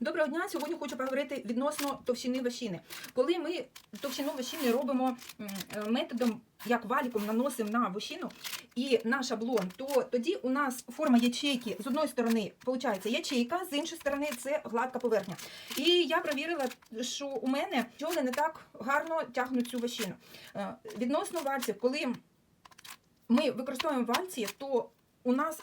Доброго дня! Сьогодні хочу поговорити відносно товщини вощини. Коли ми товщину вощини робимо е, методом, як валіком наносимо на вощину і на шаблон, то тоді у нас форма ячейки з одної сторони виходить ячейка, з іншої сторони це гладка поверхня. І я перевірила, що у мене пчоли не так гарно тягнуть цю вощину. Е, Відносно вальців, коли ми використовуємо вальці, то у нас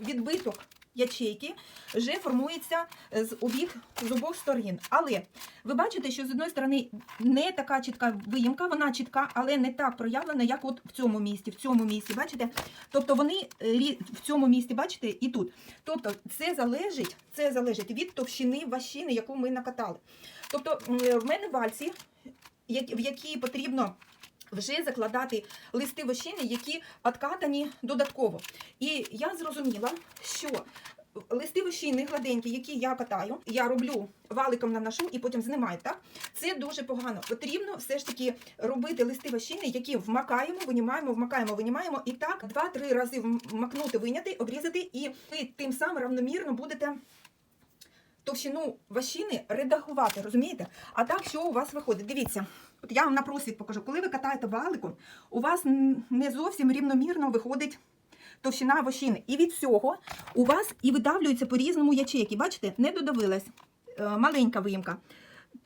відбиток ячейки вже формується з обіх з обох сторін. Але ви бачите, що з одної сторони не така чітка виїмка, вона чітка, але не так проявлена, як от в цьому місці. В цьому місці, бачите? Тобто вони е, в цьому місці, бачите, і тут. Тобто це залежить, це залежить від товщини ващини, яку ми накатали. Тобто в мене вальці, в які потрібно вже закладати листи вощини, які откатані додатково. І я зрозуміла, що листи вощини гладенькі, які я катаю, я роблю валиком наношу і потім знімаю. Так? Це дуже погано. Потрібно все ж таки робити листи вощини, які вмакаємо, винімаємо, вмакаємо, винімаємо. І так два-три рази вмакнути, виняти, обрізати, і ви тим самим равномірно будете. Товщину вощини редагувати, розумієте? А так, що у вас виходить? Дивіться, от я вам на просвіт покажу. Коли ви катаєте валиком, у вас не зовсім рівномірно виходить товщина вощини. І від цього у вас і видавлюються по-різному ячейки. Бачите, не додавилась е, маленька виїмка.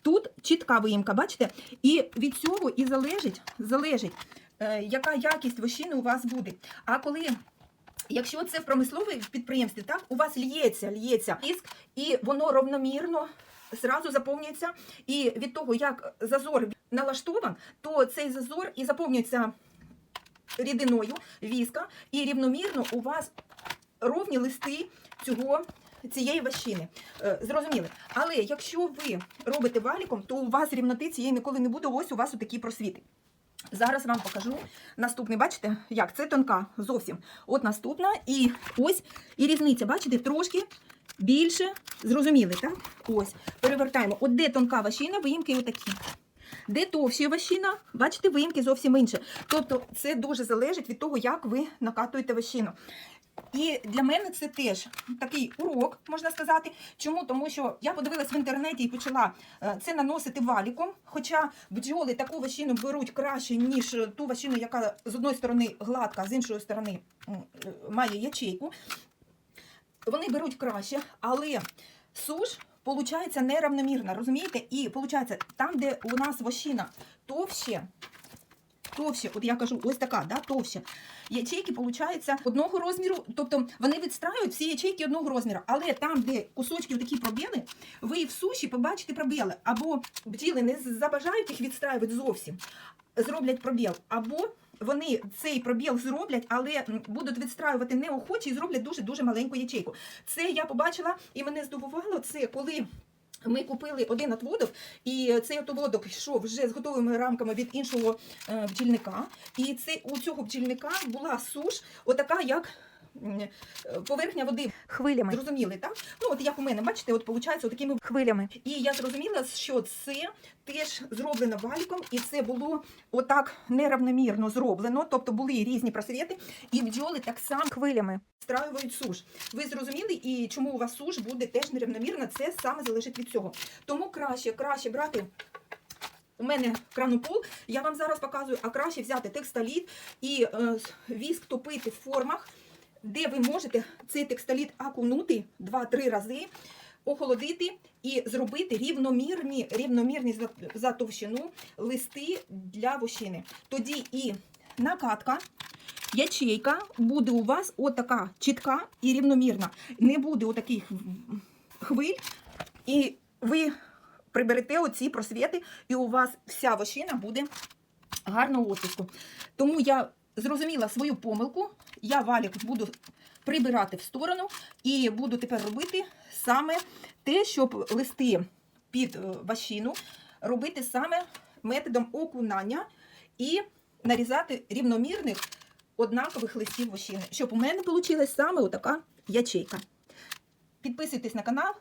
Тут чітка виїмка, бачите? І від цього і залежить, залежить е, яка якість вощини у вас буде. А коли Якщо це в промисловій підприємстві, так у вас лється, лється тиск, і воно равномірно зразу заповнюється. І від того, як зазор налаштован, то цей зазор і заповнюється рідиною віска, і рівномірно у вас ровні листи цього. Цієї ващини. Е, Зрозуміли. Але якщо ви робите валіком, то у вас рівноти цієї ніколи не буде. Ось у вас отакі просвіти. Зараз вам покажу наступний. Бачите, як це тонка зовсім. От наступна, і ось і різниця. Бачите, трошки більше. Зрозуміли, так? Ось. Перевертаємо. От де тонка ващина, виїмки отакі. Де товща ващина, бачите, виїмки зовсім інше. Тобто це дуже залежить від того, як ви накатуєте ващину. І для мене це теж такий урок, можна сказати. Чому? Тому що я подивилась в інтернеті і почала е, це наносити валіком. Хоча бджоли таку ващину беруть краще, ніж ту ващину, яка з одної сторони гладка, а з іншої сторони е, має ячейку. Вони беруть краще, але суш получається неравномірна, розумієте? І получається, там, де у нас вощина товще, товще, от я кажу, ось така, да, товще. Ячейки, виходить, одного розміру, тобто вони відстраюють всі ячейки одного розміру, але там, де кусочки такі пробіли, ви в суші побачите пробіли, або бджіли не забажають їх відстраювати зовсім, зроблять пробіл, або вони цей пробіл зроблять, але будуть відстраювати неохоче і зроблять дуже-дуже маленьку ячейку. Це я побачила і мене здивувало це, коли ми купили один отводок, і цей отводок йшов вже з готовими рамками від іншого е, бджільника. І це у цього бджільника була суш, отака, як поверхня води. хвилями. Зрозуміли, так? Ну, от як у мене, бачите, от виходить такими Хвилями. і я зрозуміла, що це теж зроблено валіком, і це було отак неравномірно зроблено, тобто були різні просвіти, і бджоли так само Хвилями. страюють суш. Ви зрозуміли, і чому у вас суш буде теж нерівномірна, це саме залежить від цього. Тому краще, краще брати. У мене кранопол, я вам зараз показую, а краще взяти текстоліт і е, віск топити в формах, де ви можете цей текстоліт окунути 2-3 рази, охолодити і зробити рівномірні, рівномірні за, товщину листи для вощини. Тоді і накатка, ячейка буде у вас отака чітка і рівномірна. Не буде отаких хвиль, і ви приберете оці просвіти, і у вас вся вощина буде гарного оттиску. Тому я зрозуміла свою помилку, я валік буду прибирати в сторону і буду тепер робити саме те, щоб листи під е, ващину робити саме методом окунання і нарізати рівномірних однакових листів вощини, щоб у мене вийшла саме отака ячейка. Підписуйтесь на канал,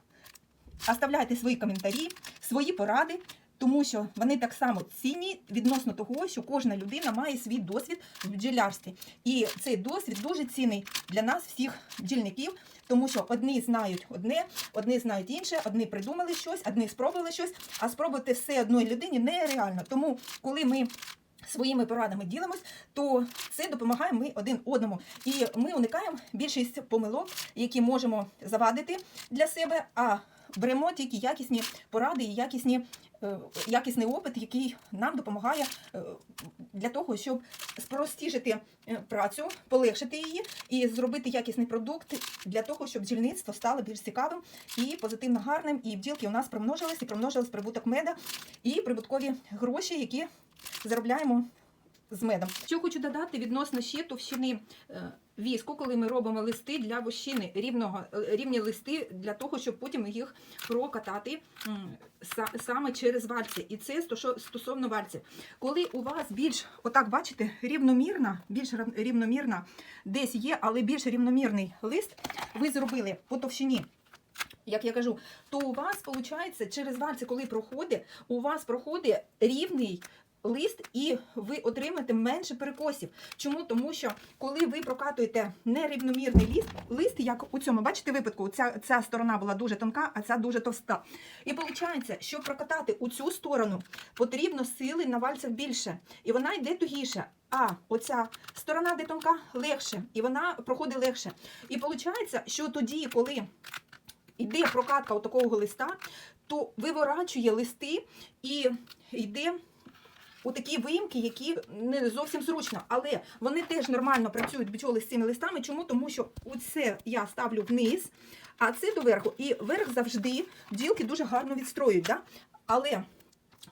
оставляйте свої коментарі, свої поради. Тому що вони так само цінні відносно того, що кожна людина має свій досвід в бджолярстві. І цей досвід дуже цінний для нас, всіх бджільників, тому що одні знають одне, одні знають інше, одні придумали щось, одні спробували щось, а спробувати все одної людині нереально. Тому, коли ми своїми порадами ділимось, то це допомагає ми один одному. І ми уникаємо більшість помилок, які можемо завадити для себе, а беремо тільки якісні поради і якісні, е, якісний опит, який нам допомагає е, для того, щоб спростіжити е, працю, полегшити її і зробити якісний продукт для того, щоб бджільництво стало більш цікавим і позитивно гарним. І бджілки у нас примножились і примножились прибуток меда і прибуткові гроші, які заробляємо з медом. Що хочу додати відносно ще товщини віску, коли ми робимо листи для вощини, рівного, е, рівні листи для того, щоб потім їх прокатати саме через вальці. І це стосовно вальців. Коли у вас більш, отак бачите, рівномірна, більш рівномірна десь є, але більш рівномірний лист, ви зробили по товщині як я кажу, то у вас виходить через вальці, коли проходить, у вас проходить рівний лист, і ви отримаєте менше перекосів. Чому? Тому що коли ви прокатуєте нерівномірний лист, лист, як у цьому, бачите, випадку, ця, ця сторона була дуже тонка, а ця дуже товста. І виходить, щоб прокатати у цю сторону, потрібно сили на вальцях більше, і вона йде тугіше. А оця сторона, де тонка, легше, і вона проходить легше. І виходить, що тоді, коли йде прокатка у такого листа, то виворачує листи і йде у такі виїмки, які не зовсім зручно, але вони теж нормально працюють бджоли з цими листами. Чому? Тому що оце я ставлю вниз, а це доверху. І верх завжди бджілки дуже гарно відстроюють. Да? Але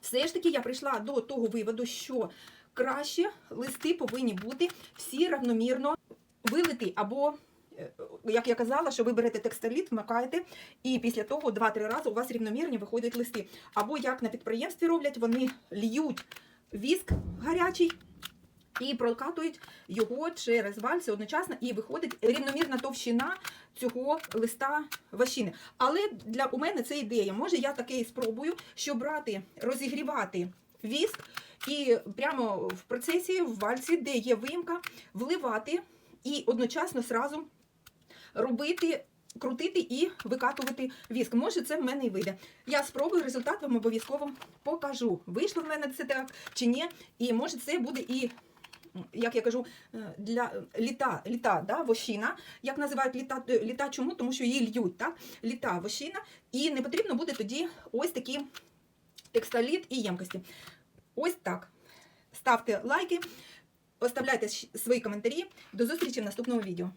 все ж таки я прийшла до того виводу, що краще листи повинні бути всі равномірно вилиті або. е, Як я казала, що ви берете текстиліт, вмикаєте, і після того 2-3 рази у вас рівномірні виходять листи. Або як на підприємстві роблять, вони льють віск гарячий і прокатують його через вальці одночасно, і виходить рівномірна товщина цього листа ващини. Але для у мене це ідея. Може, я таке і спробую, що брати, розігрівати віск і прямо в процесі в вальці, де є виїмка, вливати і одночасно сразу робити. Крутити і викатувати віск. Може, це в мене і вийде. Я спробую, результат вам обов'язково покажу. Вийшло в мене це так чи ні. І може це буде і, як я кажу, е, для літа, літа да, вощина. Як називають літа, е, літа чому? Тому що її льють, так? Літа вощина. І не потрібно буде тоді ось такі текстоліт і ємкості. Ось так. Ставте лайки, оставляйте свої коментарі. До зустрічі в наступному відео.